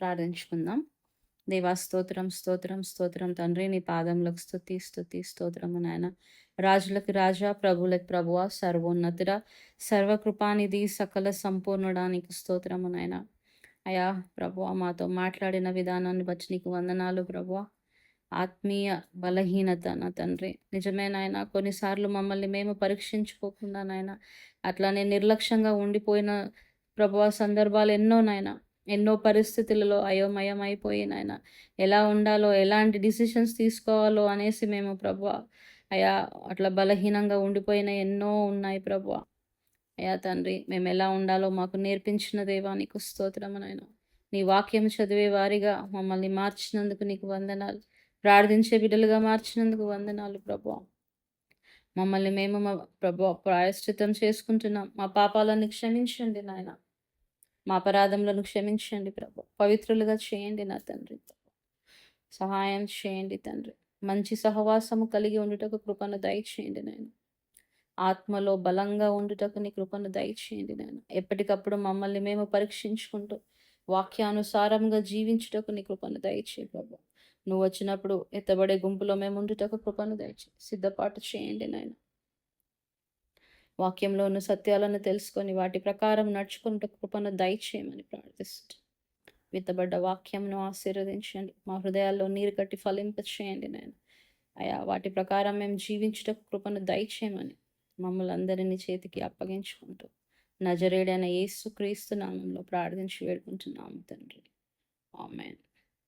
ప్రార్థించుకుందాం. దేవా స్తోత్రం స్తోత్రం స్తోత్రం. తండ్రి నీ పాదములకు స్థుతి స్థుతి స్తోత్రము నాయన. రాజులకు రాజా ప్రభులకు ప్రభువ సర్వోన్నతుడ సర్వకృపానిధి సకల సంపూర్ణడానికి స్తోత్రము నాయన. అయా ప్రభువ మాతో మాట్లాడిన విధానాన్ని బట్టి నీకు వందనాలు ప్రభువ. ఆత్మీయ బలహీనత నా తండ్రి. నిజమేనాయన కొన్నిసార్లు మమ్మల్ని మేము పరీక్షించుకోకుండా నాయన అట్లానే నిర్లక్ష్యంగా ఉండిపోయిన ప్రభువ సందర్భాలు ఎన్నో నాయన. ఎన్నో పరిస్థితులలో అయోమయం అయిపోయి నాయన ఎలా ఉండాలో ఎలాంటి డిసిషన్స్ తీసుకోవాలో అనేసి మేము ప్రభు అయా అట్లా బలహీనంగా ఉండిపోయిన ఎన్నో ఉన్నాయి ప్రభు. అయా తండ్రి మేము ఎలా ఉండాలో మాకు నేర్పించిన దేవా నీకు స్తోత్రము నాయన. నీ వాక్యం చదివే వారిగా మమ్మల్ని మార్చినందుకు నీకు వందనాలు. ప్రార్థించే బిడ్డలుగా మార్చినందుకు వందనాలు ప్రభు. మమ్మల్ని మేము మా ప్రభు ప్రాయశ్చితం చేసుకుంటున్నాం. మా పాపాలను క్షమించండి నాయన. మా అపరాధములను క్షమించండి ప్రభు. పవిత్రులుగా చేయండి నా తండ్రి. సహాయం చేయండి తండ్రి. మంచి సహవాసము కలిగి ఉండుటకు కృపను దయచేయండి నేను ఆత్మలో బలంగా ఉండుటకు నీ కృపను దయచేయండి నేను ఎప్పటికప్పుడు మమ్మల్ని మేము పరీక్షించుకుంటూ వాక్యానుసారంగా జీవించుటకు నీ కృపను దయచే ప్రభు. నువ్వు వచ్చినప్పుడు ఎత్తబడే గుంపులో మేము ఉండుటకు కృపను దయచే సిద్ధపాటు చేయండి నాయన. వాక్యంలో ఉన్న సత్యాలను తెలుసుకొని వాటి ప్రకారం నడుచుకుంటూ కృపను దయచేయమని ప్రార్థిస్తూ విత్తబడ్డ వాక్యంను ఆశీర్వదించండి. మా హృదయాల్లో నీరు కట్టి ఫలింప చేయండి నేను అయా వాటి ప్రకారం మేము జీవించుటకు కృపను దయచేయమని మమ్మల్ని అందరినీ చేతికి అప్పగించుకుంటూ నజరేడైన యేసు క్రీస్తు నామంలో ప్రార్థించి వేడుకుంటున్నాము తండ్రి. ఆమెన్.